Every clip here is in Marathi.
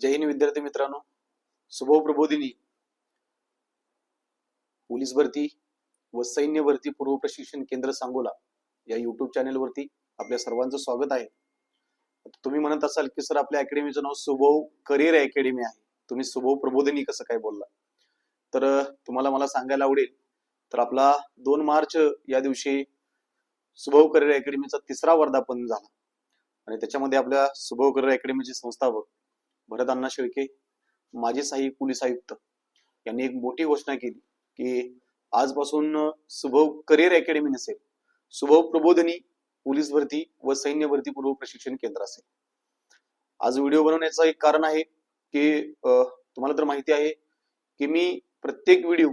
जय हिंद विद्यार्थी मित्रांनो. सुभव प्रबोधिनी पोलीस भरती व सैन्य भरती पूर्व प्रशिक्षण केंद्र सांगोला या युट्यूब चॅनेलवरती आपल्या सर्वांचं स्वागत आहे. तुम्ही म्हणत असाल की सर आपल्या अकॅडमीचं नाव सुभव करिअर अकॅडमी आहे. तुम्ही सुभव प्रबोधिनी कसं काय बोलला? तर तुम्हाला मला सांगायला आवडेल तर आपला दोन मार्च या दिवशी सुभव करिअर अकॅडमीचा तिसरा वर्धापन झाला. आणि त्याच्यामध्ये आपल्या सुभव करिअर अकॅडमीचे संस्थापक भरत अण्णा शेळके माजी सहाय्यक पोलीस आयुक्त यांनी एक मोठी घोषणा केली की आजपासून सुभव करिअर अकॅडमी नसेल सुभव प्रबोधनी पोलीस भरती व सैन्य भरती पूर्व प्रशिक्षण केंद्र असेल. आज व्हिडिओ बनवण्याचं एक कारण आहे की तुम्हाला तर माहिती आहे की मी प्रत्येक व्हिडिओ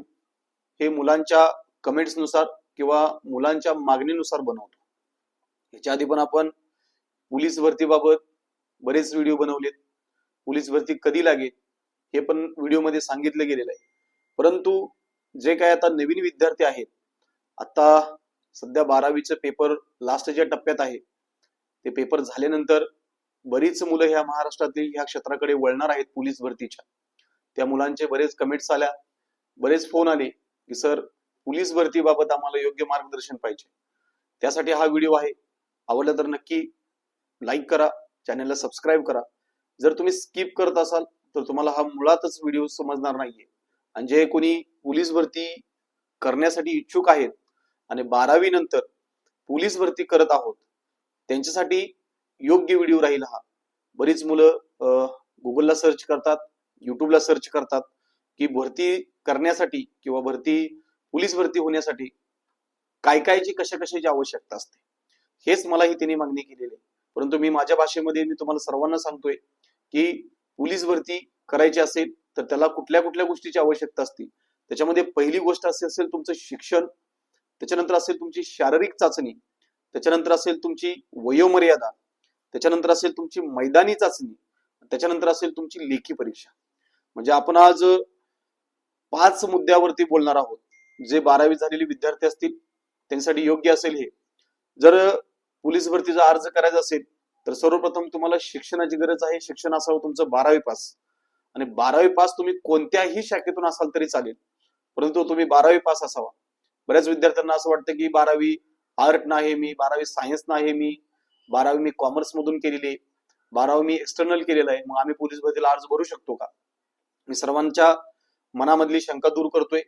हे मुलांच्या कमेंट्सनुसार किंवा मुलांच्या मागणीनुसार बनवतो. ह्याच्या आधी पण आपण पोलीस भरतीबाबत बरेच व्हिडिओ बनवलेत. पोलीस भरती कधी लागेल हे पण व्हिडिओमध्ये सांगितलं गेलेलं आहे. परंतु जे काय आता नवीन विद्यार्थी आहेत आता सध्या बारावीचे पेपर लास्टच्या टप्प्यात आहे ते पेपर झाल्यानंतर बरीच मुलं ह्या महाराष्ट्रातील ह्या क्षेत्राकडे वळणार आहेत पोलीस भरतीच्या. त्या मुलांचे बरेच कमेंट्स आल्या बरेच फोन आले की सर पोलीस भरतीबाबत आम्हाला योग्य मार्गदर्शन पाहिजे. त्यासाठी हा व्हिडिओ आहे. आवडला तर नक्की लाईक करा चॅनलला सबस्क्राईब करा. जर तुम्ही स्किप करत असाल तर तुम्हाला हा मुळातच व्हिडिओ समजणार नाहीये. आणि जे कोणी पोलीस भरती करण्यासाठी इच्छुक आहेत आणि बारावी नंतर पोलीस भरती करत आहोत त्यांच्यासाठी योग्य व्हिडिओ राहील हा. बरीच मुलं गुगलला सर्च करतात युट्यूबला सर्च करतात की भरती करण्यासाठी किंवा भरती पोलीस भरती होण्यासाठी काय कायची कशा कशाची आवश्यकता असते. हेच मलाही त्यांनी मागणी केलेली आहे. परंतु मी माझ्या भाषेमध्ये मी तुम्हाला सर्वांना सांगतोय की पोलीस भरती करायची असेल तर त्याला कुठल्या कुठल्या गोष्टीची आवश्यकता असते? त्याच्यामध्ये पहिली गोष्ट असे असेल तुमचं शिक्षण त्याच्यानंतर असेल तुमची शारीरिक चाचणी त्याच्यानंतर असेल तुमची वयोमर्यादा त्याच्यानंतर असेल तुमची मैदानी चाचणी त्याच्यानंतर असेल तुमची लेखी परीक्षा. म्हणजे आपण आज पाच मुद्द्यावरती बोलणार आहोत. जे बारावी झालेले विद्यार्थी असतील त्यांच्यासाठी योग्य असेल हे. जर पोलीस भरतीचा अर्ज करायचा असेल तर सर्वप्रथम तुम्हाला शिक्षणाची गरज आहे. शिक्षण असावं तुमचं बारावी पास. आणि बारावी पास तुम्ही कोणत्याही शाखेतून असाल तरी चालेल. परंतु तुम्ही बारावी पास असावा. बऱ्याच विद्यार्थ्यांना असं वाटतं की बारावी आर्ट नाही मी बारावी सायन्स नाही मी. बारावी मी कॉमर्स मधून केलेली आहे. बारावी मी एक्सटर्नल केलेलं आहे. मग आम्ही पोलीस भरतीला अर्ज भरू शकतो का? मी सर्वांच्या मनामधली शंका दूर करतोय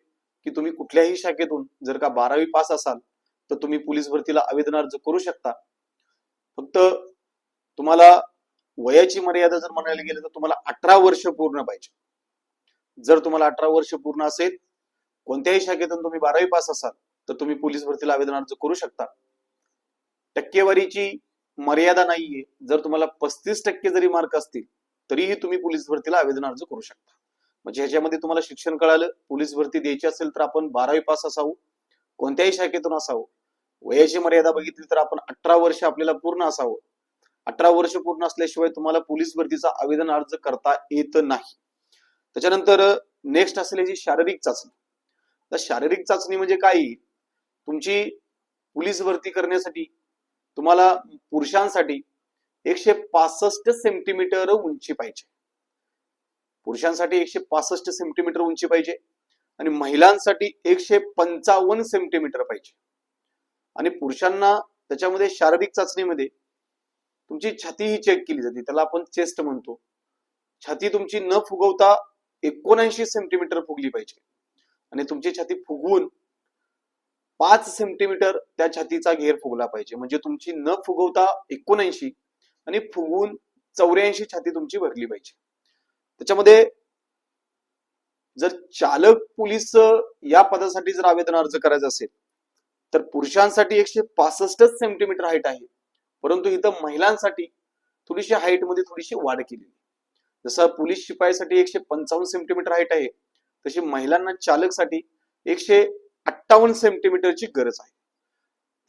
की तुम्ही कुठल्याही शाखेतून जर का बारावी पास असाल तर तुम्ही पोलीस भरतीला आवेदन अर्ज करू शकता. फक्त तुम्हाला वयाची मर्यादा जर म्हणायला गेलं तर तुम्हाला अठरा वर्ष पूर्ण पाहिजे. जर तुम्हाला अठरा वर्ष पूर्ण असेल कोणत्याही शाखेतून तुम्ही बारावी पास असाल तर तुम्ही पोलीस भरतीला आवेदन अर्ज करू शकता. टक्केवारीची मर्यादा नाहीये. जर तुम्हाला पस्तीस टक्के जरी मार्क असतील तरीही तुम्ही पोलीस भरतीला आवेदन अर्ज करू शकता. म्हणजे ह्याच्यामध्ये तुम्हाला शिक्षण कळालं पोलीस भरती द्यायची असेल तर आपण बारावी पास असावं कोणत्याही शाखेतून असावं. वयाची मर्यादा बघितली तर आपण अठरा वर्ष आपल्याला पूर्ण असावं. अठरा वर्ष पूर्ण असल्याशिवाय तुम्हाला पोलीस भरतीचा आवेदन अर्ज करता येत नाही. त्याच्यानंतर नेक्स्ट असल्याची शारीरिक चाचणी. तर शारीरिक चाचणी म्हणजे काय? तुमची पोलीस भरती करण्यासाठी तुम्हाला पुरुषांसाठी एकशे पासष्ट सेंटीमीटर उंची पाहिजे. पुरुषांसाठी एकशे पासष्ट सेंटीमीटर उंची पाहिजे आणि महिलांसाठी एकशे पंचावन्न सेंटीमीटर पाहिजे. आणि पुरुषांना त्याच्यामध्ये शारीरिक चाचणीमध्ये तुमची छाती ही चेक केली जाते. त्याला आपण चेस्ट म्हणतो. छाती तुमची न फुगवता एकोणऐंशी सेंटीमीटर फुगली पाहिजे. आणि तुमची छाती फुगवून पाच सेंटीमीटर त्या छातीचा घेर फुगला पाहिजे. म्हणजे तुमची न फुगवता एकोणऐंशी आणि फुगवून चौऱ्याऐंशी छाती तुमची भरली पाहिजे. त्याच्यामध्ये जर चालक पोलीस या पदासाठी जर आवेदन अर्ज करायचा असेल तर पुरुषांसाठी एकशे पासष्टच सेंटीमीटर हाईट आहे. परंतु इथं महिलांसाठी थोडीशी हाईटमध्ये थोडीशी वाढ केली जसं पोलीस शिपायासाठी एकशे पंचावन्न सेंटीमीटर हाईट आहे तशी महिलांना चालकसाठी एकशे अठ्ठावन्न सेंटीमीटरची गरज आहे.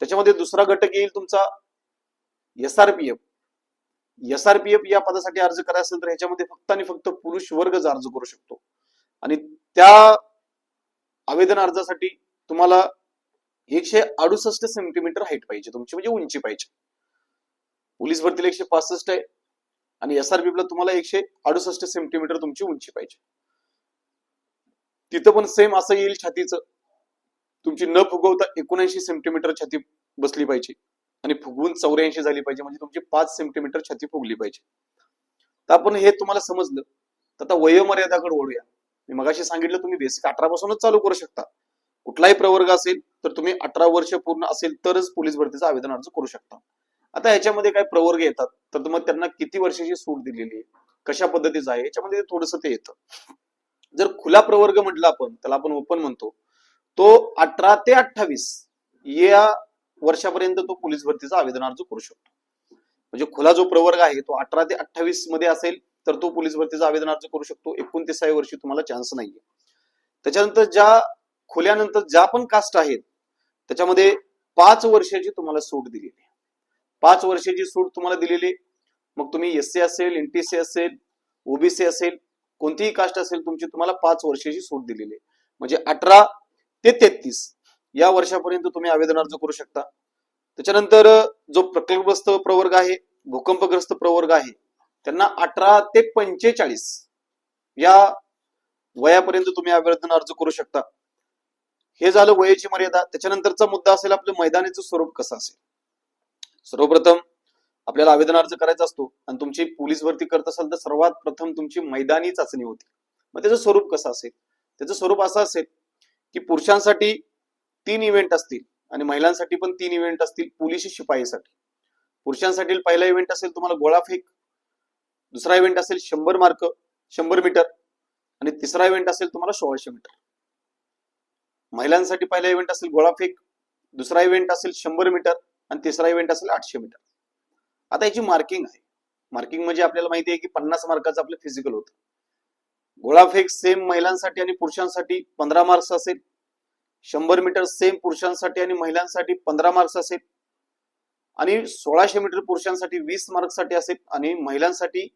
त्याच्यामध्ये दुसरा घटक येईल तुमचा एसआरपीएफ एसआरपीएफ या पदासाठी अर्ज करायचा असेल तर ह्याच्यामध्ये फक्त आणि फक्त पुरुष वर्गच अर्ज करू शकतो. आणि त्या आवेदन अर्जासाठी तुम्हाला एकशे अडुसष्ट सेंटीमीटर हाईट पाहिजे तुमची म्हणजे उंची पाहिजे. पोलीस भरतीला एकशे पासष्ट आहे. आणि एसआरबीला तुम्हाला एकशे अडुसष्ट सेंटीमीटर तुमची उंची पाहिजे. तिथं पण सेम असं येईल छातीचं. तुमची न फुगवता एकोणऐंशी सेंटीमीटर छाती बसली पाहिजे. आणि फुगवून चौऱ्याऐंशी झाली पाहिजे. म्हणजे तुमची पाच सेंटीमीटर छाती फुगली पाहिजे. तर आपण हे तुम्हाला समजलं. तर आता वयोमर्यादाकडे ओढूया मी मगाशी सांगितलं तुम्ही बेसिक अठरा पासूनच चालू करू शकता. कुठलाही प्रवर्ग असेल तर तुम्ही अठरा वर्ष पूर्ण असेल तरच पोलीस भरतीचा आवेदन अर्ज करू शकता. आता ह्याच्यामध्ये काय प्रवर्ग येतात तर मग त्यांना किती वर्षाची सूट दिलेली आहे? कशा पद्धतीचं आहे? याच्यामध्ये थोडस ते येतं. जर खुला प्रवर्ग म्हटलं आपण त्याला आपण ओपन म्हणतो तो अठरा ते अठ्ठावीस या वर्षापर्यंत तो पोलीस भरतीचा आवेदन अर्ज करू शकतो. म्हणजे खुला जो प्रवर्ग आहे तो अठरा ते अठ्ठावीसमध्ये असेल तर तो पोलीस भरतीचा आवेदन अर्ज करू शकतो. एकोणतीसाव्या वर्षी तुम्हाला चान्स नाहीये. त्याच्यानंतर ज्या खुल्यानंतर ज्या पण कास्ट आहेत त्याच्यामध्ये पाच वर्षाची तुम्हाला सूट दिलेली आहे. पाच वर्षाची सूट तुम्हाला दिलेली मग तुम्ही एस सी असेल एनटीसी असेल ओबीसी असेल कोणतीही कास्ट असेल तुमची तुम्हाला पाच वर्षाची सूट दिलेली आहे. म्हणजे अठरा ते तेहतीस या वर्षापर्यंत तुम्ही आवेदन अर्ज करू शकता. त्याच्यानंतर जो प्रकल्पग्रस्त प्रवर्ग आहे भूकंपग्रस्त प्रवर्ग आहे त्यांना अठरा ते पंचेचाळीस या वयापर्यंत तुम्ही आवेदन अर्ज करू शकता. हे झालं वयाची मर्यादा. त्याच्यानंतरचा मुद्दा असेल आपलं मैदानीचं स्वरूप कसं असेल? सर्वप्रथम आपल्याला आवेदन अर्ज करायचा असतो आणि तुमची पोलीस भरती करत असाल तर सर्वात प्रथम तुमची मैदानी चाचणी होती. मग त्याचं स्वरूप कसं असेल? त्याचं स्वरूप असं असेल की पुरुषांसाठी तीन इव्हेंट असतील आणि महिलांसाठी पण तीन इव्हेंट असतील पोलीस शिपाईसाठी. पुरुषांसाठी पहिला इव्हेंट असेल तुम्हाला गोळाफेक दुसरा इव्हेंट असेल शंभर मार्क शंभर मीटर आणि तिसरा इव्हेंट असेल तुम्हाला सोळाशे मीटर महिलांसाठी पहिला इव्हेंट असेल गोळाफेक दुसरा इव्हेंट असेल शंभर मीटर आणि तिसरा इव्हेंट असेल आठशे मीटर आता याची मार्किंग आहे. मार्किंग म्हणजे आपल्याला माहिती आहे की पन्नास मार्काचं आपलं फिजिकल होतं. गोळाफेक सेम महिलांसाठी आणि पुरुषांसाठी पंधरा मार्क्स असेल. शंभर मीटर सेम पुरुषांसाठी आणि महिलांसाठी पंधरा मार्क्स असेल. आणि सोळाशे मीटर पुरुषांसाठी वीस मार्क्ससाठी असेल आणि महिलांसाठी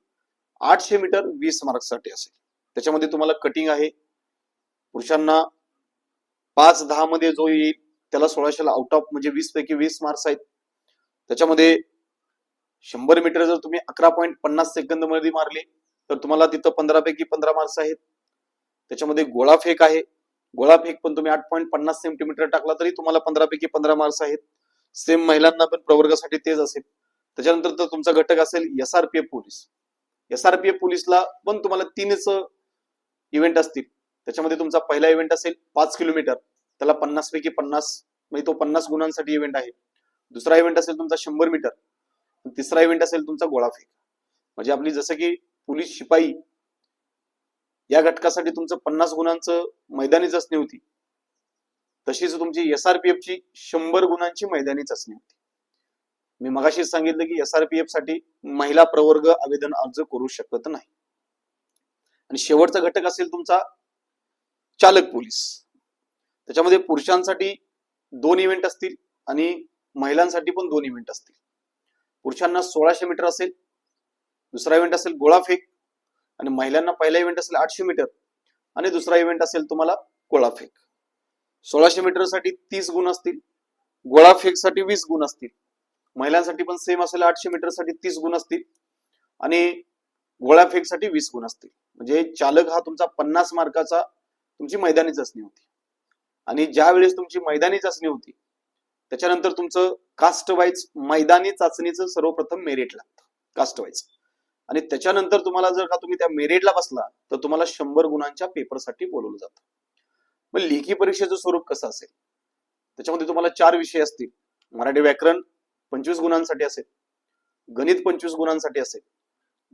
आठशे मीटर वीस मार्क्ससाठी असेल. त्याच्यामध्ये तुम्हाला कटिंग आहे. पुरुषांना पाच दहा मध्ये जो येईल त्याला सोळाशेला आउट ऑफ म्हणजे वीस पैकी वीस मार्क्स आहेत. त्याच्यामध्ये शंभर मीटर जर तुम्ही अकरा पॉईंट पन्नास सेकंदमध्ये मारले तर तुम्हाला तिथं पंधरा पैकी पंधरा मार्क्स आहेत. त्याच्यामध्ये गोळा फेक आहे. गोळा फेक पण तुम्ही आठ पॉईंट पन्नास सेंटीमीटर टाकला तरी तुम्हाला पंधरा पैकी पंधरा मार्क्स आहेत. सेम महिलांना पण प्रवर्गासाठी तेच असेल. त्याच्यानंतर तर तुमचा घटक असेल S R P F police. S R P F पोलीसला पण तुम्हाला तीनच इव्हेंट असतील. त्याच्यामध्ये तुमचा पहिला इव्हेंट असेल पाच किलोमीटर. त्याला पन्नास पैकी पन्नास म्हणजे तो पन्नास गुणांसाठी इव्हेंट आहे. दुसरा इव्हेंट असेल तुमचा शंभर मीटर तिसरा इव्हेंट असेल तुमचा गोळाफेक म्हणजे आपली जसं की पोलीस शिपाई या घटकासाठी तुमचं पन्नास गुणांचं मैदानी चाचणी होती. तशीच तुमची एसआरपीएफ ची शंभर गुणांची मैदानी चाचणी होती. मी मगाशीच सांगितलं की एसआरपीएफसाठी महिला प्रवर्ग आवेदन अर्ज करू शकत नाही. आणि शेवटचा घटक असेल तुमचा चालक पोलीस. त्याच्यामध्ये पुरुषांसाठी दोन इव्हेंट असतील आणि महिलांसाठी पण दोन इव्हेंट असतील. पुरुषांना सोळाशे मीटर असेल दुसरा इव्हेंट असेल गोळाफेक आणि महिलांना पहिला इव्हेंट असेल आठशे मीटर आणि दुसरा इव्हेंट असेल तुम्हाला गोळाफेक सोळाशे मीटरसाठी तीस गुण असतील गोळा फेकसाठी वीस गुण असतील महिलांसाठी पण सेम असेल आठशे मीटरसाठी तीस गुण असतील आणि गोळाफेकसाठी वीस गुण असतील. म्हणजे चालक हा तुमचा पन्नास मार्काचा तुमची मैदानी चाचणी होती. आणि ज्या वेळेस तुमची मैदानी चाचणी होती त्याच्यानंतर तुमचं कास्ट वाईज मैदानी चाचणीचं सर्वप्रथम मेरिट लागतं कास्ट वाईज आणि त्याच्यानंतर तुम्हाला जर का तुम्ही त्या मेरिटला बसला तर तुम्हाला शंभर गुणांच्या पेपरसाठी बोलवलं जातं. मग लेखी परीक्षेचं स्वरूप कसं असेल? त्याच्यामध्ये तुम्हाला चार विषय असतील. मराठी व्याकरण पंचवीस गुणांसाठी असेल गणित पंचवीस गुणांसाठी असेल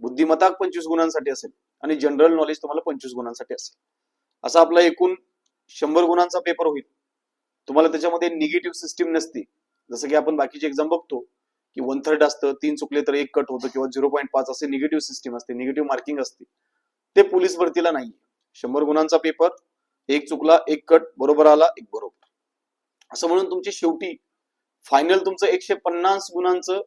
बुद्धिमत्ता पंचवीस गुणांसाठी असेल आणि जनरल नॉलेज तुम्हाला पंचवीस गुणांसाठी असेल. असा आपला एकूण शंभर गुणांचा पेपर होईल. तुम्हाला त्याच्यामध्ये निगेटिव्ह सिस्टीम नसते. जसं की आपण बाकीचे एक्झाम बघतो की वन थर्ड असतं तीन चुकले तर एक कट होतं किंवा झिरो पॉईंट पाच असे निगेटिव्ह सिस्टीम असते निगेटिव्ह मार्किंग असते. ते पोलीस भरतीला नाही शंभर गुणांचा पेपर एक चुकला एक कट बरोबर आला एक बरोबर. असं म्हणून तुमची शेवटी फायनल तुमचं एकशे पन्नास गुणांचं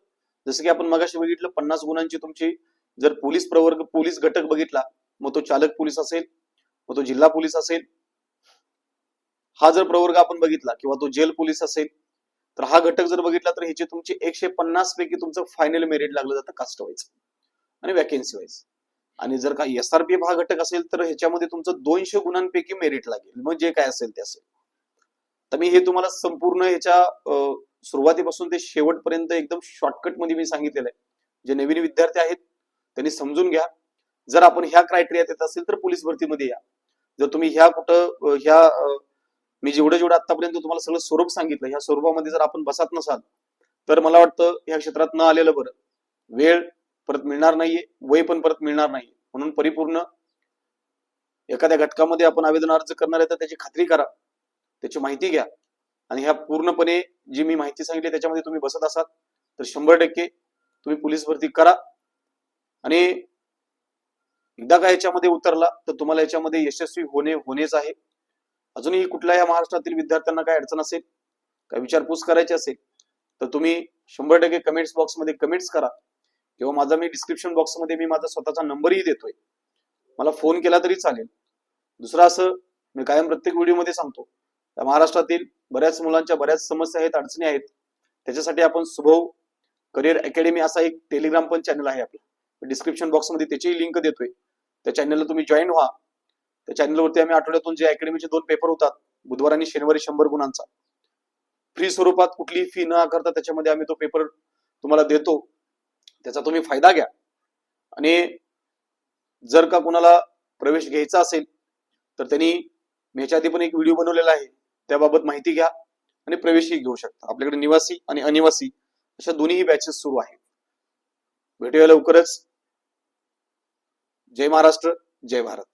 जसं की आपण मगाशी बघितलं पन्नास गुणांची तुमची जर पोलीस प्रवर्ग पोलीस घटक बघितला मग तो चालक पोलीस असेल मग तो जिल्हा पोलीस असेल हा जर प्रवर्ग आपण बघितला किंवा तो जेल पोलीस असेल तर हा घटक जर बघितला तर ह्याचे तुमचे एकशे पन्नास पैकी तुमचं फायनल मेरिट लागलं जातं कास्ट वाईज आणि वॅकेन्सी वाईज आणि जर का एस आर एसआरपीएफ हा घटक असेल तर ह्याच्यामध्ये तुमचं दोनशे गुणांपैकी मेरिट लागेल. मग जे काय असेल ते असेल. तर मी हे तुम्हाला संपूर्ण ह्याच्या सुरुवातीपासून ते शेवटपर्यंत एकदम शॉर्टकटमध्ये मी सांगितलेलं आहे. जे नवीन विद्यार्थी आहेत त्यांनी समजून घ्या. जर आपण ह्या क्रायटेरियात येत असेल तर पोलीस भरतीमध्ये या. जर तुम्ही ह्या कुठं ह्या मी जेवढं जेवढं आतापर्यंत तुम्हाला सगळं स्वरूप सांगितलं ह्या स्वरूपामध्ये जर आपण बसत नसाल तर मला वाटतं ह्या क्षेत्रात न आलेलं बरं. वेळ परत मिळणार नाहीये वय पण परत मिळणार नाहीये. म्हणून परिपूर्ण एखाद्या घटकामध्ये आपण आवेदन अर्ज करणार आहे तर त्याची खात्री करा. त्याची माहिती घ्या. आणि ह्या पूर्णपणे जी मी माहिती सांगितली त्याच्यामध्ये तुम्ही बसत असाल तर शंभर टक्के तुम्ही पोलीस भरती करा. आणि एकदा का याच्यामध्ये उतरला तर तुम्हाला याच्यामध्ये यशस्वी होणे होणेच आहे. अजूनही कुठल्या या महाराष्ट्रातील विद्यार्थ्यांना काय अडचण असेल काय विचारपूस करायची असेल तर तुम्ही शंभर टक्के कमेंट्स बॉक्समध्ये कमेंट्स करा. किंवा माझा मी डिस्क्रिप्शन बॉक्समध्ये मी माझा स्वतःचा नंबरही देतोय. मला फोन केला तरी चालेल. दुसरं असं मी कायम प्रत्येक व्हिडिओमध्ये सांगतो त्या महाराष्ट्रातील बऱ्याच मुलांच्या बऱ्याच समस्या आहेत अडचणी आहेत. त्याच्यासाठी आपण सुभव करिअर अकॅडमी असा एक टेलिग्राम पण चॅनल आहे आपला. डिस्क्रिप्शन बॉक्समध्ये त्याचीही लिंक देतोय. त्या चॅनलला तुम्ही जॉईन व्हा. त्या चॅनलवरती आम्ही आठवड्यातून जे अकॅडमीचे दोन पेपर होतात बुधवार आणि शनिवारी शंभर गुणांचा. फ्री स्वरूपात कुठलीही फी न आकारता त्याच्यामध्ये आम्ही तो पेपर तुम्हाला देतो. त्याचा तुम्ही फायदा घ्या. आणि जर का कुणाला प्रवेश घ्यायचा असेल तर त्यांनी मी ह्याच्या आधी पण एक व्हिडिओ बनवलेला आहे. त्याबाबत माहिती घ्या आणि प्रवेशही घेऊ शकता. आपल्याकडे निवासी आणि अनिवासी अशा दोन्हीही बॅचेस सुरू आहेत. भेटूया लवकरच. जय महाराष्ट्र जय भारत.